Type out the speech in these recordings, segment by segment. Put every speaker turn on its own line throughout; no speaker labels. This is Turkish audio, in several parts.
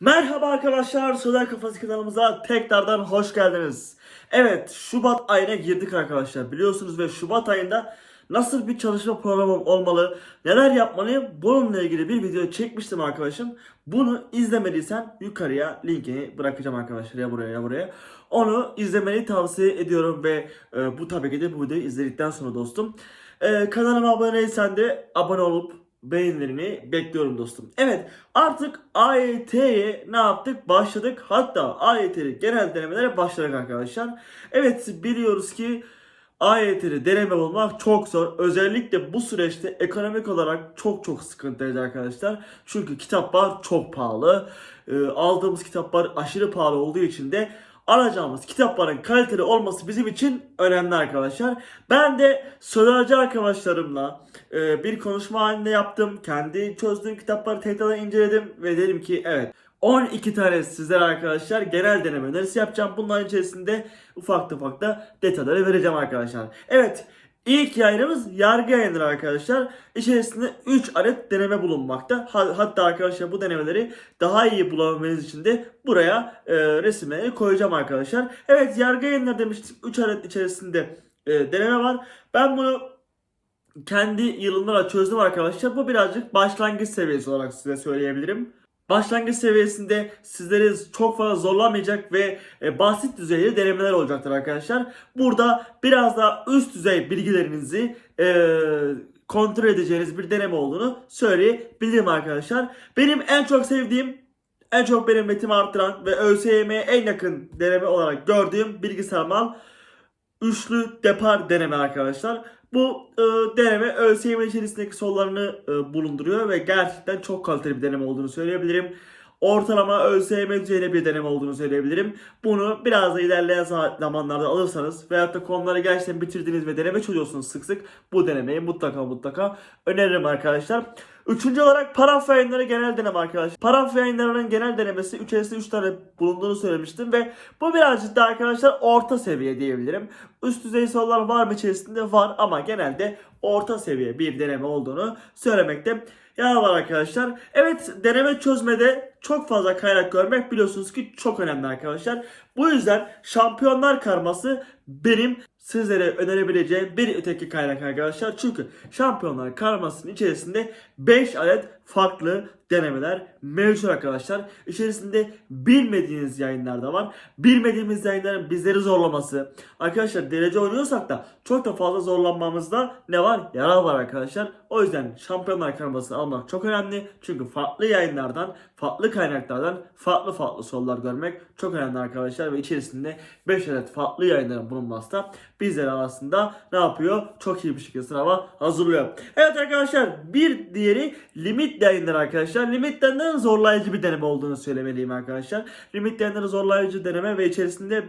Merhaba arkadaşlar, Sözel Kafası kanalımıza tekrardan hoş geldiniz. Evet, Şubat ayına girdik arkadaşlar biliyorsunuz ve Şubat ayında nasıl bir çalışma programım olmalı, neler yapmalıyım bununla ilgili bir video çekmiştim arkadaşım. Bunu izlemediysen yukarıya linkini bırakacağım arkadaşlar ya buraya ya buraya. Onu izlemeni tavsiye ediyorum ve e, bu tabii ki de bu videoyu izledikten sonra dostum. E, kanalıma abone değilsen de abone olup beğenilerini bekliyorum dostum. Evet artık AYT'ye ne yaptık? Başladık. Hatta AYT'li genel denemelere başladık arkadaşlar. Evet biliyoruz ki AYT'li deneme bulmak çok zor. Özellikle bu süreçte ekonomik olarak çok çok sıkıntıydı arkadaşlar. Çünkü kitaplar çok pahalı. Ee, aldığımız kitaplar aşırı pahalı olduğu için de alacağımız kitapların kaliteli olması bizim için önemli arkadaşlar. Ben de sözlerci arkadaşlarımla e, bir konuşma halinde yaptım. Kendi çözdüğüm kitapları tekrar inceledim ve dedim ki evet 12 tane sizlere arkadaşlar genel deneme önerisi yapacağım. Bunların içerisinde ufak ufak da detayları vereceğim arkadaşlar. Evet İlk yayınımız yargı yayınları arkadaşlar. İçerisinde 3 adet deneme bulunmakta. Ha- Hatta arkadaşlar bu denemeleri daha iyi bulabilmeniz için de buraya e, resimleri koyacağım arkadaşlar. Evet yargı yayınları demiştik. 3 adet içerisinde e, deneme var. Ben bunu kendi yılımda çözdüm arkadaşlar. Bu birazcık başlangıç seviyesi olarak size söyleyebilirim. Başlangıç seviyesinde sizleri çok fazla zorlamayacak ve e, basit düzeyde denemeler olacaktır arkadaşlar. Burada biraz daha üst düzey bilgilerinizi e, kontrol edeceğiniz bir deneme olduğunu söyleyebilirim arkadaşlar. Benim en çok sevdiğim, en çok benim metimi arttıran ve ÖSYM'ye en yakın deneme olarak gördüğüm bilgisayar mal üçlü depar deneme arkadaşlar. Bu e, deneme ÖSYM içerisindeki sorularını e, bulunduruyor ve gerçekten çok kaliteli bir deneme olduğunu söyleyebilirim. Ortalama ÖSYM düzeyinde bir deneme olduğunu söyleyebilirim. Bunu biraz da ilerleyen zamanlarda alırsanız veyahut da konuları gerçekten bitirdiniz ve deneme çözüyorsunuz sık sık bu denemeyi mutlaka mutlaka öneririm arkadaşlar. Üçüncü olarak paraf yayınları genel deneme arkadaşlar. Paraf yayınlarının genel denemesi içerisinde 3 tane bulunduğunu söylemiştim ve bu birazcık da arkadaşlar orta seviye diyebilirim. Üst düzey sorular var mı içerisinde? Var ama genelde orta seviye bir deneme olduğunu söylemekte yarar var arkadaşlar. Evet deneme çözmede çok fazla kaynak görmek biliyorsunuz ki çok önemli arkadaşlar. Bu yüzden şampiyonlar karması benim sizlere önerebileceğim bir öteki kaynak arkadaşlar. Çünkü şampiyonlar karmasının içerisinde 5 adet farklı denemeler mevcut arkadaşlar. İçerisinde bilmediğiniz yayınlar da var. Bilmediğimiz yayınların bizleri zorlaması. Arkadaşlar derece oynuyorsak da çok da fazla zorlanmamızda ne var? Yarar var arkadaşlar. O yüzden şampiyonlar karmasını almak çok önemli. Çünkü farklı yayınlardan, farklı kaynaklardan farklı farklı sorular görmek çok önemli arkadaşlar. Ve içerisinde 5 adet farklı yayınların bulunması da bizleri aslında ne yapıyor? Çok iyi bir şekilde sınava hazırlıyor. Evet arkadaşlar bir diğeri limit yayınları arkadaşlar. Limit yayınların zorlayıcı bir deneme olduğunu söylemeliyim arkadaşlar. Limit yayınları zorlayıcı deneme ve içerisinde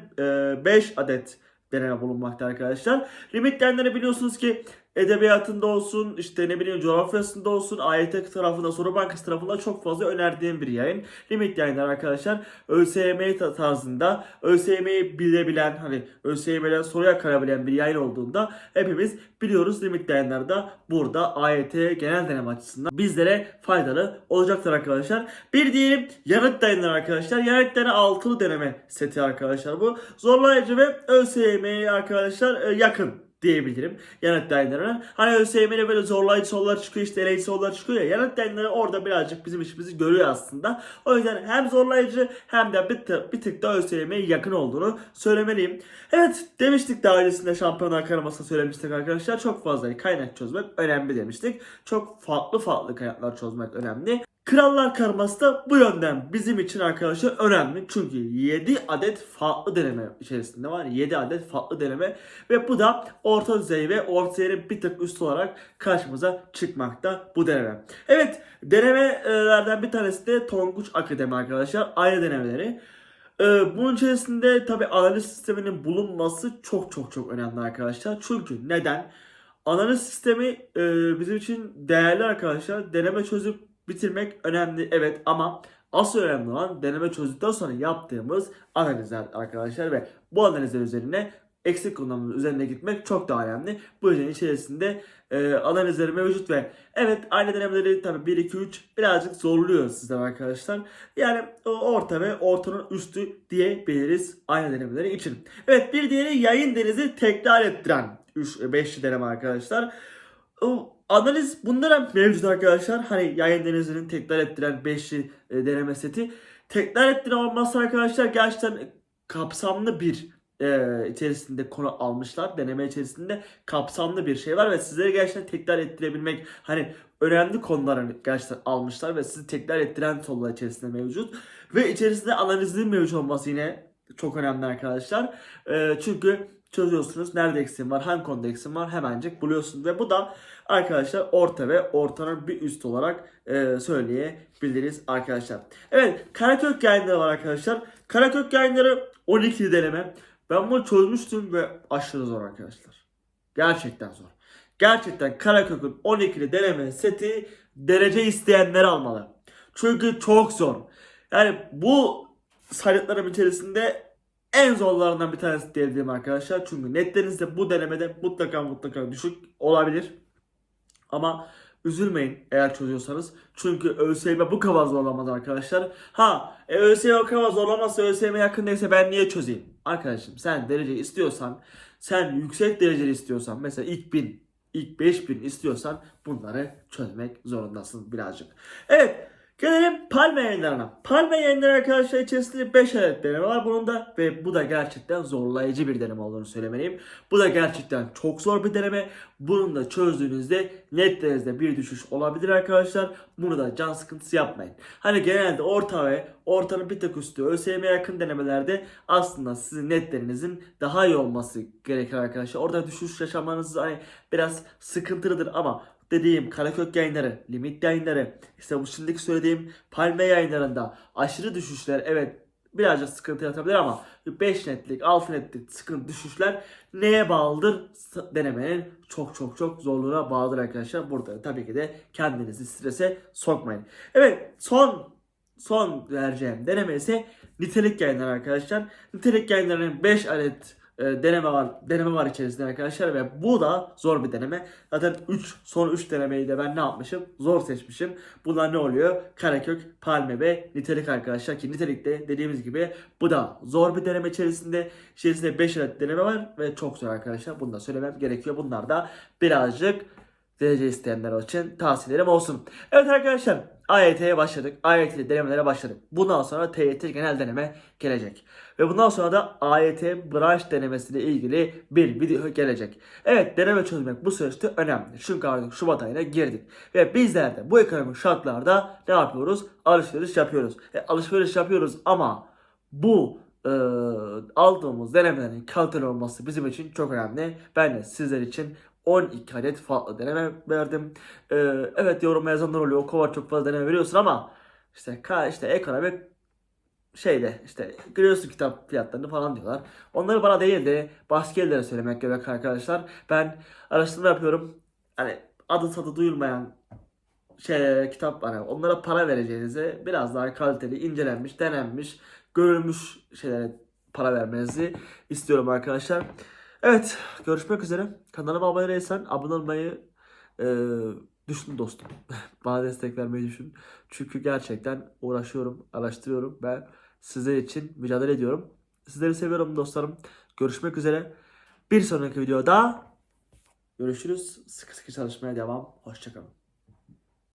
5 adet deneme bulunmakta arkadaşlar. Limit yayınları biliyorsunuz ki edebiyatında olsun, işte ne bileyim coğrafyasında olsun, AYT tarafında, soru bankası tarafında çok fazla önerdiğim bir yayın. Limit yayınlar arkadaşlar ÖSYM ta- tarzında, ÖSYM'yi bilebilen, hani ÖSYM'den soruya kalabilen bir yayın olduğunda hepimiz biliyoruz limit yayınlarda burada AYT genel deneme açısından bizlere faydalı olacaktır arkadaşlar. Bir diyelim yanıt yayınları arkadaşlar. Yanıt deneme altılı deneme seti arkadaşlar bu. Zorlayıcı ve ÖSYM'ye arkadaşlar e, yakın diyebilirim yanıt yayınlarına. Hani ÖSYM'de böyle zorlayıcı sorular çıkıyor işte eleği sorular çıkıyor ya yanıt yayınları orada birazcık bizim işimizi görüyor aslında. O yüzden hem zorlayıcı hem de bir tık, bir tık da ÖSYM'ye yakın olduğunu söylemeliyim. Evet demiştik daha öncesinde şampiyonlar karamasında söylemiştik arkadaşlar. Çok fazla kaynak çözmek önemli demiştik. Çok farklı farklı kaynaklar çözmek önemli. Krallar karması da bu yönden bizim için arkadaşlar önemli. Çünkü 7 adet farklı deneme içerisinde var. 7 adet farklı deneme ve bu da orta düzey ve orta düzeyin bir tık üst olarak karşımıza çıkmakta bu deneme. Evet denemelerden bir tanesi de Tonguç Akademi arkadaşlar. Aynı denemeleri. Ee, bunun içerisinde tabi analiz sisteminin bulunması çok çok çok önemli arkadaşlar. Çünkü neden? Analiz sistemi e, bizim için değerli arkadaşlar. Deneme çözüp bitirmek önemli evet ama asıl önemli olan deneme çözdükten sonra yaptığımız analizler arkadaşlar ve bu analizler üzerine eksik kullanımın üzerine gitmek çok daha önemli. Bu yüzden içerisinde e, analizleri mevcut ve evet aynı denemeleri tabii 1 2 3 birazcık zorluyor sizler arkadaşlar. Yani orta ve ortanın üstü diyebiliriz aynı denemeleri için. Evet bir diğeri yayın denizi tekrar ettiren 3 5 deneme arkadaşlar. Analiz bunlara mevcut arkadaşlar. Hani yayın denizinin tekrar ettiren 5'li e, deneme seti. Tekrar ettiren olmazsa arkadaşlar gerçekten kapsamlı bir e, içerisinde konu almışlar. Deneme içerisinde kapsamlı bir şey var ve sizlere gerçekten tekrar ettirebilmek hani önemli konuları gerçekten almışlar ve sizi tekrar ettiren sorular içerisinde mevcut. Ve içerisinde analizin mevcut olması yine çok önemli arkadaşlar. E, çünkü çözüyorsunuz. Nerede eksim var, hangi konuda eksim var hemencik buluyorsunuz. Ve bu da arkadaşlar orta ve ortanın bir üst olarak e, söyleyebiliriz arkadaşlar. Evet Karakök yayınları var arkadaşlar. Karakök yayınları 12 deneme. Ben bunu çözmüştüm ve aşırı zor arkadaşlar. Gerçekten zor. Gerçekten Karakök'ün 12'li deneme seti derece isteyenler almalı. Çünkü çok zor. Yani bu saydıklarım içerisinde en zorlarından bir tanesi diyebilirim arkadaşlar. Çünkü netlerinizde bu denemede mutlaka mutlaka düşük olabilir. Ama üzülmeyin eğer çözüyorsanız. Çünkü ÖSYM bu kadar zorlamaz arkadaşlar. Ha e, ÖSYM o kadar zorlamazsa ÖSYM yakın değilse ben niye çözeyim? Arkadaşım sen derece istiyorsan, sen yüksek dereceli istiyorsan mesela ilk 1000, ilk 5000 istiyorsan bunları çözmek zorundasın birazcık. Evet Gelelim Palme yayınlarına. Palme yayınları arkadaşlar içerisinde 5 adet deneme var bunun da ve bu da gerçekten zorlayıcı bir deneme olduğunu söylemeliyim. Bu da gerçekten çok zor bir deneme. Bunu da çözdüğünüzde netlerinizde bir düşüş olabilir arkadaşlar. Bunu da can sıkıntısı yapmayın. Hani genelde orta ve ortanın bir tek üstü ÖSYM'ye yakın denemelerde aslında sizin netlerinizin daha iyi olması gerekir arkadaşlar. Orada düşüş yaşamanız hani biraz sıkıntılıdır ama dediğim Karakök yayınları, limit yayınları, işte bu şimdiki söylediğim Palme yayınlarında aşırı düşüşler evet birazcık sıkıntı yaratabilir ama 5 netlik, 6 netlik sıkıntı düşüşler neye bağlıdır? Denemenin çok çok çok zorluğuna bağlıdır arkadaşlar. Burada tabii ki de kendinizi strese sokmayın. Evet son son vereceğim deneme ise nitelik yayınları arkadaşlar. Nitelik yayınlarının 5 adet e, deneme var deneme var içerisinde arkadaşlar ve bu da zor bir deneme. Zaten 3 son 3 denemeyi de ben ne yapmışım? Zor seçmişim. Bunlar ne oluyor? Karakök, palme ve nitelik arkadaşlar ki nitelikte dediğimiz gibi bu da zor bir deneme içerisinde. İçerisinde 5 adet deneme var ve çok zor arkadaşlar. Bunu da söylemem gerekiyor. Bunlar da birazcık derece isteyenler için tavsiyelerim olsun. Evet arkadaşlar AYT'ye başladık. AYT denemelere başladık. Bundan sonra TYT genel deneme gelecek. Ve bundan sonra da AYT branş denemesiyle ilgili bir video gelecek. Evet deneme çözmek bu süreçte önemli. Çünkü artık Şubat ayına girdik. Ve bizler de bu ekonomik şartlarda ne yapıyoruz? Alışveriş yapıyoruz. E, alışveriş yapıyoruz ama bu e, aldığımız denemelerin kaliteli olması bizim için çok önemli. Ben de sizler için 12 adet farklı deneme verdim. E, evet yorum yazanlar oluyor. Kadar çok fazla deneme veriyorsun ama işte ka işte ekonomik şeyde işte görüyorsun kitap fiyatlarını falan diyorlar. Onları bana değil de başka söylemek gerek arkadaşlar. Ben araştırma yapıyorum. Hani adı tadı duyulmayan şey kitap hani onlara para vereceğinize biraz daha kaliteli, incelenmiş, denenmiş, görülmüş şeylere para vermenizi istiyorum arkadaşlar. Evet, görüşmek üzere. Kanalıma abone değilsen abone olmayı e, düşün dostum. Bana destek vermeyi düşün. Çünkü gerçekten uğraşıyorum, araştırıyorum ve sizler için mücadele ediyorum. Sizleri seviyorum dostlarım. Görüşmek üzere. Bir sonraki videoda görüşürüz. Sıkı sıkı çalışmaya devam. Hoşçakalın.